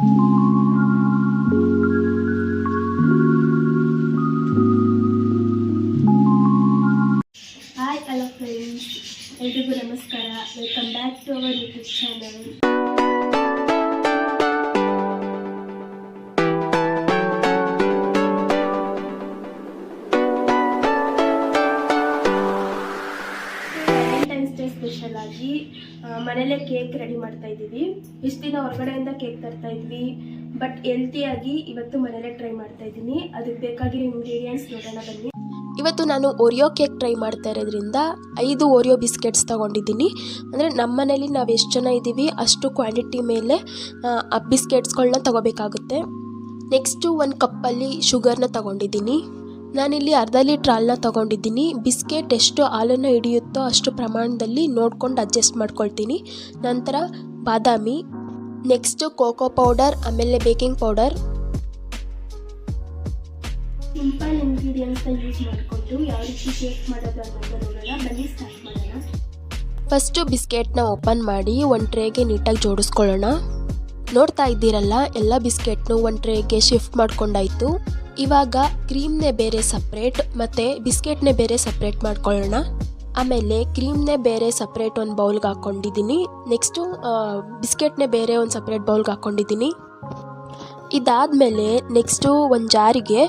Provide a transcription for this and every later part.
Hi, hello friends. Everyone, namaskara. Welcome back to our YouTube channel. ಮನೇಲೆ cake ready ಮಾಡ್ತಾ ಇದ್ದೀವಿ. ಇಷ್ಟು ದಿನ ಹೊರಗಡೆಯಿಂದ ಕೇಕ್ ತರ್ತಾ ಇದ್ವಿ. ಬಟ್ ಹೆಲ್ತಿಯಾಗಿ ಇವತ್ತು ಮನೇಲೆ ಟ್ರೈ ಮಾಡ್ತಾ ಇದ್ದೀನಿ. ಅದಕ್ಕೆ ಬೇಕಾಗಿರೋ ಇಂಗ್ರೀಡಿಯೆಂಟ್ಸ್ ನೋಡೋಣ ಬನ್ನಿ. ಇವತ್ತು ನಾನು ಒರಿಯೋ ಕೇಕ್ ಟ್ರೈ ಮಾಡ್ತಾ ಇರೋದ್ರಿಂದ ಐದು ಓರಿಯೋ ಬಿಸ್ಕೆಟ್ಸ್ ತೊಗೊಂಡಿದ್ದೀನಿ. ಅಂದರೆ ನಮ್ಮ ಮನೇಲಿ ನಾವು ಎಷ್ಟು ಜನ ಇದ್ದೀವಿ, ಅಷ್ಟು ಕ್ವಾಂಟಿಟಿ ಮೇಲೆ, ಆ ಬಿಸ್ಕೆಟ್ಸ್ಗಳನ್ನ ತೊಗೋಬೇಕಾಗುತ್ತೆ. ನೆಕ್ಸ್ಟು ಒಂದು ಕಪ್ಪಲ್ಲಿ ಶುಗರ್ನ ತೊಗೊಂಡಿದ್ದೀನಿ. ನಾನಿಲ್ಲಿ ಅರ್ಧ ಲೀಟ್ರ್ ಹಾಲನ್ನ ತೊಗೊಂಡಿದ್ದೀನಿ. ಬಿಸ್ಕೆಟ್ ಎಷ್ಟು ಹಾಲನ್ನು ಹಿಡಿಯುತ್ತೋ ಅಷ್ಟು ಪ್ರಮಾಣದಲ್ಲಿ ನೋಡ್ಕೊಂಡು ಅಡ್ಜಸ್ಟ್ ಮಾಡ್ಕೊಳ್ತೀನಿ. ನಂತರ ಬಾದಾಮಿ ನೆಕ್ಸ್ಟು ಕೋಕೋ ಪೌಡರ್ ಆಮೇಲೆ ಬೇಕಿಂಗ್ ಪೌಡರ್ ಸಿಂಪಲ್ ಇಂಗ್ರೀಡಿಯೆಂಟ್ಸ್ನ ಯೂಸ್ ಮಾಡಿಕೊಂಡು ಯಾವ ರೀತಿ ಕೇಕ್ ಮಾಡೋದು ಅನ್ನೋದು ನೋಡೋಣ. ಬನ್ನಿ ಸ್ಟಾರ್ಟ್ ಮಾಡೋಣ. ಫಸ್ಟು ಬಿಸ್ಕೆಟ್ನ ಓಪನ್ ಮಾಡಿ ಒಂದು ಟ್ರೇಗೆ ನೀಟಾಗಿ ಜೋಡಿಸ್ಕೊಳ್ಳೋಣ. ನೋಡ್ತಾ ಇದ್ದೀರಲ್ಲ ಎಲ್ಲ ಬಿಸ್ಕೆಟ್ನು ಒಂದು ಟ್ರೇಗೆ ಶಿಫ್ಟ್ ಮಾಡ್ಕೊಂಡಾಯ್ತು. ಇವಾಗ ಕ್ರೀಮ್ನೇ ಬೇರೆ ಸಪ್ರೇಟ್ ಮತ್ತು ಬಿಸ್ಕೆಟ್ನೇ ಬೇರೆ ಸಪ್ರೇಟ್ ಮಾಡ್ಕೊಳ್ಳೋಣ. ಆಮೇಲೆ ಕ್ರೀಮ್ನೇ ಬೇರೆ ಸಪ್ರೇಟ್ ಒಂದು ಬೌಲ್ಗೆ ಹಾಕ್ಕೊಂಡಿದ್ದೀನಿ. ನೆಕ್ಸ್ಟು ಬಿಸ್ಕೆಟ್ನೇ ಬೇರೆ ಒಂದು ಸಪ್ರೇಟ್ ಬೌಲ್ಗೆ ಹಾಕ್ಕೊಂಡಿದ್ದೀನಿ. ಇದಾದಮೇಲೆ ನೆಕ್ಸ್ಟು ಒಂದು ಜಾರಿಗೆ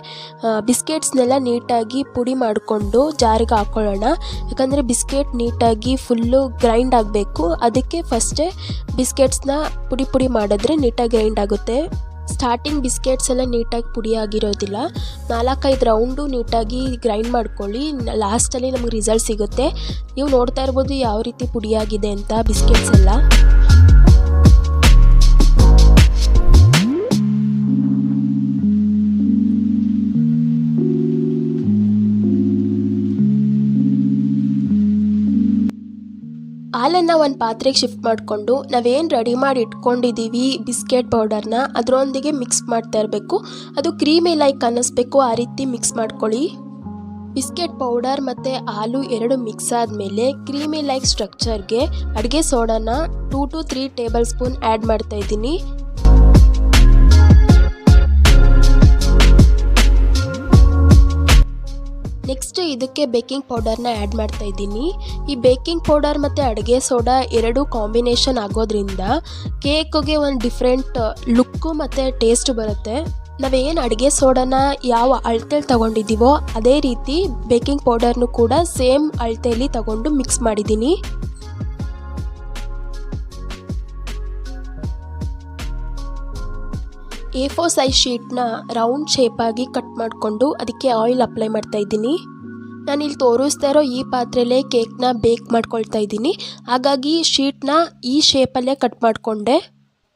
ಬಿಸ್ಕೆಟ್ಸ್ನೆಲ್ಲ ನೀಟಾಗಿ ಪುಡಿ ಮಾಡಿಕೊಂಡು ಜಾರಿಗೆ ಹಾಕ್ಕೊಳ್ಳೋಣ. ಯಾಕಂದರೆ ಬಿಸ್ಕೆಟ್ ನೀಟಾಗಿ ಫುಲ್ಲು ಗ್ರೈಂಡ್ ಆಗಬೇಕು. ಅದಕ್ಕೆ ಫಸ್ಟೇ ಬಿಸ್ಕೆಟ್ಸ್ನ ಪುಡಿ ಪುಡಿ ಮಾಡಿದ್ರೆ ನೀಟಾಗಿ ಗ್ರೈಂಡ್ ಆಗುತ್ತೆ. ಸ್ಟಾರ್ಟಿಂಗ್ ಬಿಸ್ಕೆಟ್ಸ್ ಎಲ್ಲ ನೀಟಾಗಿ ಪುಡಿ ಆಗಿರೋದಿಲ್ಲ ನಾಲ್ಕೈದು ರೌಂಡು ನೀಟಾಗಿ ಗ್ರೈಂಡ್ ಮಾಡ್ಕೊಳ್ಳಿ. ಲಾಸ್ಟಲ್ಲಿ ನಮಗೆ ರಿಸಲ್ಟ್ ಸಿಗುತ್ತೆ. ನೀವು ನೋಡ್ತಾ ಇರ್ಬೋದು ಯಾವ ರೀತಿ ಪುಡಿಯಾಗಿದೆ ಅಂತ ಬಿಸ್ಕೆಟ್ಸ್ ಎಲ್ಲ. ಹಾಲನ್ನು ಒಂದು ಪಾತ್ರೆಗೆ ಶಿಫ್ಟ್ ಮಾಡಿಕೊಂಡು ನಾವೇನು ರೆಡಿ ಮಾಡಿ ಇಟ್ಕೊಂಡಿದ್ದೀವಿ ಬಿಸ್ಕೆಟ್ ಪೌಡರ್ನ ಅದರೊಂದಿಗೆ ಮಿಕ್ಸ್ ಮಾಡ್ತಾ ಇರಬೇಕು. ಅದು ಕ್ರೀಮಿ ಲೈಕ್ ಅನ್ನಿಸ್ಬೇಕು, ಆ ರೀತಿ ಮಿಕ್ಸ್ ಮಾಡ್ಕೊಳ್ಳಿ. ಬಿಸ್ಕೆಟ್ ಪೌಡರ್ ಮತ್ತು ಹಾಲು ಎರಡು ಮಿಕ್ಸ್ ಆದಮೇಲೆ ಕ್ರೀಮಿ ಲೈಕ್ ಸ್ಟ್ರಕ್ಚರ್ಗೆ ಅಡುಗೆ ಸೋಡಾನ two to three tablespoon add ಮಾಡ್ತಾ ನೆಕ್ಸ್ಟ್ ಇದಕ್ಕೆ ಬೇಕಿಂಗ್ ಪೌಡರ್ನ ಆ್ಯಡ್ ಮಾಡ್ತಾ ಇದ್ದೀನಿ. ಈ ಬೇಕಿಂಗ್ ಪೌಡರ್ ಮತ್ತು ಅಡುಗೆ ಸೋಡಾ ಎರಡು ಕಾಂಬಿನೇಷನ್ ಆಗೋದ್ರಿಂದ ಕೇಕ್ಗೆ ಒಂದು ಡಿಫ್ರೆಂಟ್ ಲುಕ್ಕು ಮತ್ತು ಟೇಸ್ಟ್ ಬರುತ್ತೆ. ನಾವೇನು ಅಡುಗೆ ಸೋಡಾನ ಯಾವ ಅಳತೆಯಲ್ಲಿ ತಗೊಂಡಿದ್ದೀವೋ ಅದೇ ರೀತಿ ಬೇಕಿಂಗ್ ಪೌಡರ್ನು ಕೂಡ ಸೇಮ್ ಅಳತೆಯಲ್ಲಿ ತಗೊಂಡು ಮಿಕ್ಸ್ ಮಾಡಿದ್ದೀನಿ. ಎ ಫೋರ್ ಸೈಜ್ ಶೀಟ್ನ ರೌಂಡ್ ಶೇಪಾಗಿ ಕಟ್ ಮಾಡಿಕೊಂಡು ಅದಕ್ಕೆ ಆಯಿಲ್ ಅಪ್ಲೈ ಮಾಡ್ತಾ ಇದ್ದೀನಿ. ನಾನು ಇಲ್ಲಿ ತೋರಿಸ್ತಾ ಇರೋ ಈ ಪಾತ್ರೆಲೇ ಕೇಕ್ನ ಬೇಕ್ ಮಾಡ್ಕೊಳ್ತಾ ಇದ್ದೀನಿ. ಹಾಗಾಗಿ ಶೀಟ್ನ ಈ ಶೇಪಲ್ಲೇ ಕಟ್ ಮಾಡಿಕೊಂಡೆ.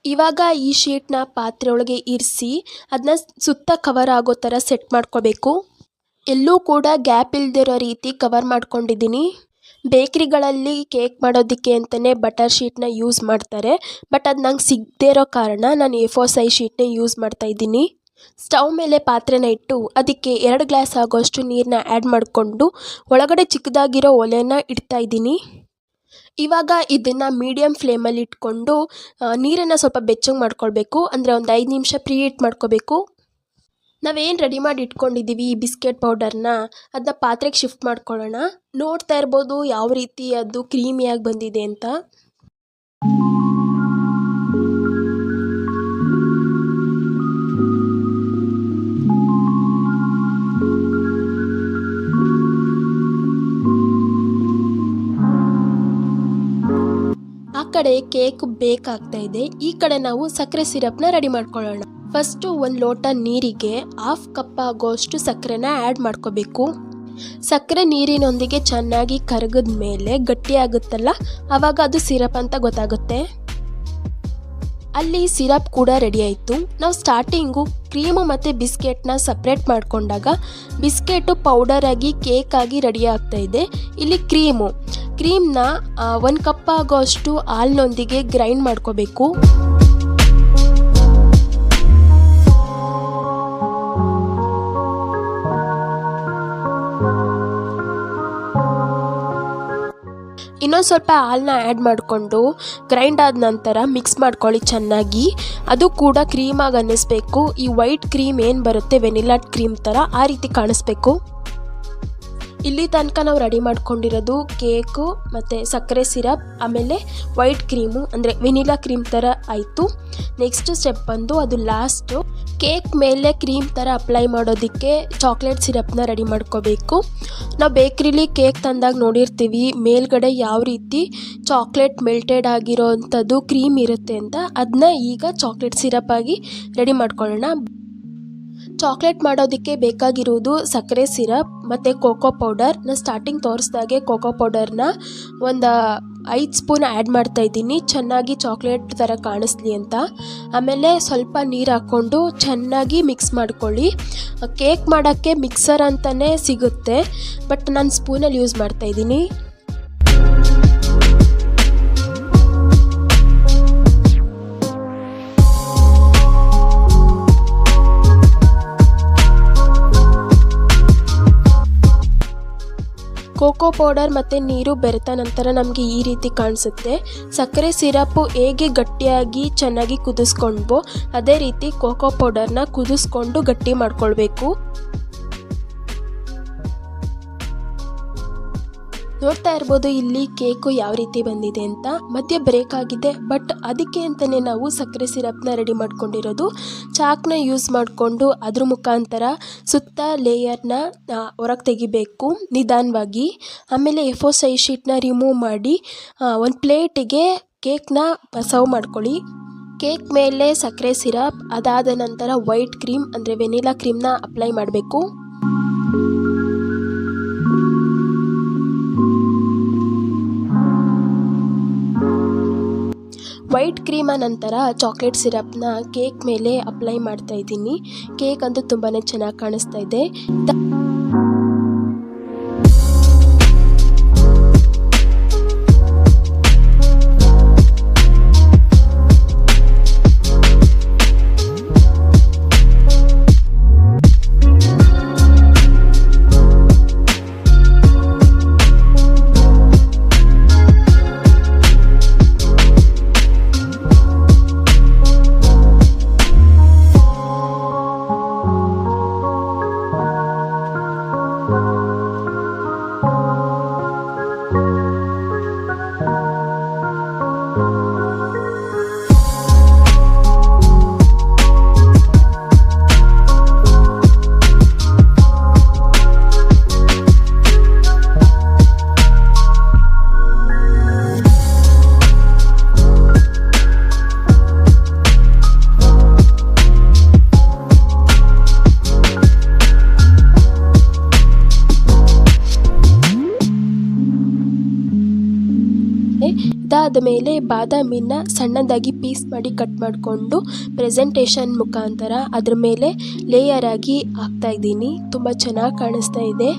ಇವಾಗ ಈ ಶೀಟ್ನ ಪಾತ್ರೆ ಒಳಗೆ ಇರಿಸಿ ಅದನ್ನ ಸುತ್ತ ಕವರ್ ಆಗೋ ಥರ ಸೆಟ್ ಮಾಡ್ಕೋಬೇಕು. ಎಲ್ಲೂ ಕೂಡ ಗ್ಯಾಪ್ ಇಲ್ದಿರೋ ರೀತಿ ಕವರ್ ಮಾಡ್ಕೊಂಡಿದ್ದೀನಿ. ಬೇಕ್ರಿಗಳಲ್ಲಿ ಕೇಕ್ ಮಾಡೋದಕ್ಕೆ ಅಂತಲೇ ಬಟರ್ ಶೀಟ್ನ ಯೂಸ್ ಮಾಡ್ತಾರೆ. ಬಟ್ ಅದು ನಂಗೆ ಸಿಗದೇ ಇರೋ ಕಾರಣ ನಾನು ಎ ಫೋರ್ ಸೈಜ್ ಶೀಟ್ನೇ ಯೂಸ್ ಮಾಡ್ತಾ ಇದ್ದೀನಿ. ಸ್ಟವ್ ಮೇಲೆ ಪಾತ್ರೆನ ಇಟ್ಟು ಅದಕ್ಕೆ ಎರಡು ಗ್ಲಾಸ್ ಆಗೋಷ್ಟು ನೀರನ್ನ ಆ್ಯಡ್ ಮಾಡಿಕೊಂಡು ಒಳಗಡೆ ಚಿಕ್ಕದಾಗಿರೋ ಒಲೆನ ಇಡ್ತಾ ಇದ್ದೀನಿ. ಇವಾಗ ಇದನ್ನು ಮೀಡಿಯಮ್ ಫ್ಲೇಮಲ್ಲಿ ಇಟ್ಕೊಂಡು ನೀರನ್ನು ಸ್ವಲ್ಪ ಬೆಚ್ಚಗೆ ಮಾಡ್ಕೊಳ್ಬೇಕು. ಅಂದರೆ ಒಂದು ಐದು ನಿಮಿಷ ಪ್ರೀ ಹೀಟ್ ಮಾಡ್ಕೋಬೇಕು. ನಾವೇನು ರೆಡಿ ಮಾಡಿ ಇಟ್ಕೊಂಡಿದ್ದೀವಿ ಈ ಬಿಸ್ಕೆಟ್ ಪೌಡರ್ನ ಅದನ್ನ ಪಾತ್ರೆಗೆ ಶಿಫ್ಟ್ ಮಾಡ್ಕೊಳ್ಳೋಣ. ನೋಡ್ತಾ ಇರ್ಬೋದು ಯಾವ ರೀತಿ ಅದು ಕ್ರೀಮಿಯಾಗಿ ಬಂದಿದೆ ಅಂತ. ಆ ಕಡೆ ಕೇಕ್ ಬೇಕಾಗ್ತಾ ಇದೆ. ಈ ಕಡೆ ನಾವು ಸಕ್ಕರೆ ಸಿರಪ್ನ ರೆಡಿ ಮಾಡ್ಕೊಳ್ಳೋಣ. ಫಸ್ಟು ಒಂದು ಲೋಟ ನೀರಿಗೆ ಹಾಫ್ ಕಪ್ ಆಗೋಷ್ಟು ಸಕ್ಕರೆನ ಆ್ಯಡ್ ಮಾಡ್ಕೋಬೇಕು. ಸಕ್ಕರೆ ನೀರಿನೊಂದಿಗೆ ಚೆನ್ನಾಗಿ ಕರಗಿದ ಮೇಲೆ ಗಟ್ಟಿಯಾಗುತ್ತಲ್ಲ ಆವಾಗ ಅದು ಸಿರಪ್ ಅಂತ ಗೊತ್ತಾಗುತ್ತೆ. ಅಲ್ಲಿ ಸಿರಪ್ ಕೂಡ ರೆಡಿ ಆಯಿತು. ನಾವು ಸ್ಟಾರ್ಟಿಂಗು ಕ್ರೀಮು ಮತ್ತು ಬಿಸ್ಕೆಟ್ನ ಸಪ್ರೇಟ್ ಮಾಡಿಕೊಂಡಾಗ ಬಿಸ್ಕೆಟು ಪೌಡರ್ ಆಗಿ ಆಗಿ ರೆಡಿ ಆಗ್ತಾ ಇದೆ. ಇಲ್ಲಿ ಕ್ರೀಮು ಕ್ರೀಮ್ನ ಒಂದು ಕಪ್ ಆಗೋಷ್ಟು ಹಾಲಿನೊಂದಿಗೆ ಗ್ರೈಂಡ್ ಮಾಡ್ಕೋಬೇಕು. ಇನ್ನೊಂದು ಸ್ವಲ್ಪ ಹಾಲನ್ನ ಆ್ಯಡ್ ಮಾಡಿಕೊಂಡು ಗ್ರೈಂಡ್ ಆದ ನಂತರ ಮಿಕ್ಸ್ ಮಾಡ್ಕೊಳ್ಳಿ ಚೆನ್ನಾಗಿ. ಅದು ಕೂಡ ಕ್ರೀಮಾಗಿ ಅನ್ನಿಸ್ಬೇಕು. ಈ ವೈಟ್ ಕ್ರೀಮ್ ಏನು ಬರುತ್ತೆ? ವೆನಿಲಾ ಕ್ರೀಮ್ ಥರ ಆ ರೀತಿ ಕಾಣಿಸ್ಬೇಕು. ಇಲ್ಲಿ ತನಕ ನಾವು ರೆಡಿ ಮಾಡ್ಕೊಂಡಿರೋದು ಕೇಕು ಮತ್ತು ಸಕ್ಕರೆ ಸಿರಪ್ ಆಮೇಲೆ ವೈಟ್ ಕ್ರೀಮು ಅಂದರೆ ವೆನಿಲಾ ಕ್ರೀಮ್ ಥರ ಆಯಿತು. ನೆಕ್ಸ್ಟ್ ಸ್ಟೆಪ್ ಬಂದು ಅದು ಲಾಸ್ಟು ಕೇಕ್ ಮೇಲೆ ಕ್ರೀಮ್ ಥರ ಅಪ್ಲೈ ಮಾಡೋದಕ್ಕೆ ಚಾಕ್ಲೇಟ್ ಸಿರಪ್ನ ರೆಡಿ ಮಾಡ್ಕೋಬೇಕು. ನಾವು ಬೇಕ್ರಿಲಿ ಕೇಕ್ ತಂದಾಗ ನೋಡಿರ್ತೀವಿ, ಮೇಲ್ಗಡೆ ಯಾವ ರೀತಿ ಚಾಕ್ಲೇಟ್ ಮೆಲ್ಟೆಡ್ ಆಗಿರೋ ಅಂಥದ್ದು ಕ್ರೀಮ್ ಇರುತ್ತೆ ಅಂತ ಅದನ್ನ ಈಗ ಚಾಕ್ಲೇಟ್ ಸಿರಪ್ ಆಗಿ ರೆಡಿ ಮಾಡ್ಕೊಳ್ಳೋಣ. ಚಾಕ್ಲೇಟ್ ಮಾಡೋದಕ್ಕೆ ಬೇಕಾಗಿರುವುದು ಸಕ್ಕರೆ ಸಿರಪ್ ಮತ್ತು ಕೋಕೋ ಪೌಡರ್. ನಾನು ಸ್ಟಾರ್ಟಿಂಗ್ ತೋರಿಸ್ದಾಗೆ ಕೋಕೋ ಪೌಡರ್ನ ಒಂದು ಐದು ಸ್ಪೂನ್ ಆ್ಯಡ್ ಮಾಡ್ತಾ ಇದ್ದೀನಿ. ಚೆನ್ನಾಗಿ ಚಾಕ್ಲೇಟ್ ಥರ ಕಾಣಿಸ್ಲಿ ಅಂತ. ಆಮೇಲೆ ಸ್ವಲ್ಪ ನೀರು ಹಾಕ್ಕೊಂಡು ಚೆನ್ನಾಗಿ ಮಿಕ್ಸ್ ಮಾಡ್ಕೊಳ್ಳಿ. ಕೇಕ್ ಮಾಡೋಕ್ಕೆ ಮಿಕ್ಸರ್ ಅಂತಲೇ ಸಿಗುತ್ತೆ ಬಟ್ ನಾನು ಸ್ಪೂನಲ್ಲಿ ಯೂಸ್ ಮಾಡ್ತಾ ಕೋಕೋ ಪೌಡರ್ ಮತ್ತು ನೀರು ಬೆರೆತ ನಂತರ ನಮಗೆ ಈ ರೀತಿ ಕಾಣಿಸುತ್ತೆ. ಸಕ್ಕರೆ ಸಿರಪು ಹೇಗೆ ಗಟ್ಟಿಯಾಗಿ ಚೆನ್ನಾಗಿ ಕುದಿಸ್ಕೊಂಡ್ವೋ, ಅದೇ ರೀತಿ ಕೋಕೋ ಪೌಡರ್ನ ಕುದಿಸ್ಕೊಂಡು ಗಟ್ಟಿ ಮಾಡ್ಕೊಳ್ಬೇಕು. ನೋಡ್ತಾ ಇರ್ಬೋದು ಇಲ್ಲಿ ಕೇಕು ಯಾವ ರೀತಿ ಬಂದಿದೆ ಅಂತ. ಮಧ್ಯ ಬ್ರೇಕ್ ಆಗಿದೆ ಬಟ್ ಅದಕ್ಕೆ ಅಂತಲೇ ನಾವು ಸಕ್ಕರೆ ಸಿರಪ್ನ ರೆಡಿ ಮಾಡ್ಕೊಂಡಿರೋದು. ಚಾಕ್ನ ಯೂಸ್ ಮಾಡಿಕೊಂಡು ಅದ್ರ ಮುಖಾಂತರ ಸುತ್ತ ಲೇಯರ್ನ ಹೊರಗೆ ತೆಗಿಬೇಕು ನಿಧಾನವಾಗಿ. ಆಮೇಲೆ ಎಫೋ ಸೈ ಶೀಟ್ನ ರಿಮೂವ್ ಮಾಡಿ ಒಂದು ಪ್ಲೇಟಿಗೆ ಕೇಕ್ನ ಸರ್ವ್ ಮಾಡ್ಕೊಳ್ಳಿ. ಕೇಕ್ ಮೇಲೆ ಸಕ್ಕರೆ ಸಿರಪ್ ಅದಾದ ನಂತರ ವೈಟ್ ಕ್ರೀಮ್ ಅಂದರೆ ವೆನಿಲಾ ಕ್ರೀಮ್ನ ಅಪ್ಲೈ ಮಾಡಬೇಕು. ವೈಟ್ ಕ್ರೀಮ ನಂತರ ಚಾಕ್ಲೇಟ್ ಸಿರಪ್ನ ಕೇಕ್ ಮೇಲೆ ಅಪ್ಲೈ ಮಾಡ್ತಾ ಇದ್ದೀನಿ. ಕೇಕ್ ಅಂತೂ ತುಂಬಾ ಚೆನ್ನಾಗಿ ಕಾಣಿಸ್ತಾ ಇದೆ. ಇದಾದ ಮೇಲೆ ಬಾದಾಮಿನ ಸಣ್ಣದಾಗಿ ಪೀಸ್ ಮಾಡಿ ಕಟ್ ಮಾಡಿಕೊಂಡು ಪ್ರೆಸೆಂಟೇಷನ್ ಮುಖಾಂತರ ಅದ್ರ ಮೇಲೆ ಲೇಯರ್ ಆಗಿ ಹಾಕ್ತಾ ಇದ್ದೀನಿ. ತುಂಬ ಚೆನ್ನಾಗಿ ಕಾಣಿಸ್ತಾ ಇದೆ.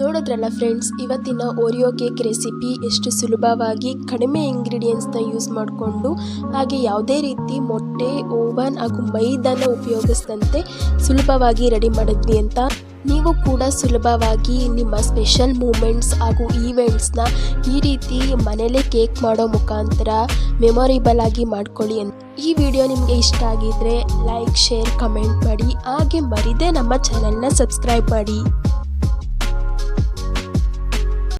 ನೋಡಿದ್ರಲ್ಲ ಫ್ರೆಂಡ್ಸ್ ಇವತ್ತಿನ ಓರಿಯೋ ಕೇಕ್ ರೆಸಿಪಿ ಎಷ್ಟು ಸುಲಭವಾಗಿ ಕಡಿಮೆ ಇಂಗ್ರೀಡಿಯೆಂಟ್ಸ್ನ ಯೂಸ್ ಮಾಡಿಕೊಂಡು ಹಾಗೆ ಯಾವುದೇ ರೀತಿ ಮೊಟ್ಟೆ ಓವನ್ ಹಾಗೂ ಮೈದಾನ ಉಪಯೋಗಿಸಿದಂತೆ ಸುಲಭವಾಗಿ ರೆಡಿ ಮಾಡಿದ್ವಿ ಅಂತ ನೀವು ಕೂಡ ಸುಲಭವಾಗಿ ನಿಮ್ಮ ಸ್ಪೆಷಲ್ ಮೂಮೆಂಟ್ಸ್ ಹಾಗೂ ಈವೆಂಟ್ಸ್ನ ಈ ರೀತಿ ಮನೇಲೇ ಕೇಕ್ ಮಾಡೋ ಮುಖಾಂತರ ಮೆಮೊರೇಬಲ್ ಆಗಿ ಮಾಡ್ಕೊಳ್ಳಿ ಅಂತ. ಈ ವಿಡಿಯೋ ನಿಮಗೆ ಇಷ್ಟ ಆಗಿದ್ರೆ ಲೈಕ್, ಶೇರ್, ಕಮೆಂಟ್ ಮಾಡಿ. ಹಾಗೆ ಮರಿದೇ ನಮ್ಮ ಚಾನಲ್ನ ಸಬ್ಸ್ಕ್ರೈಬ್ ಮಾಡಿ.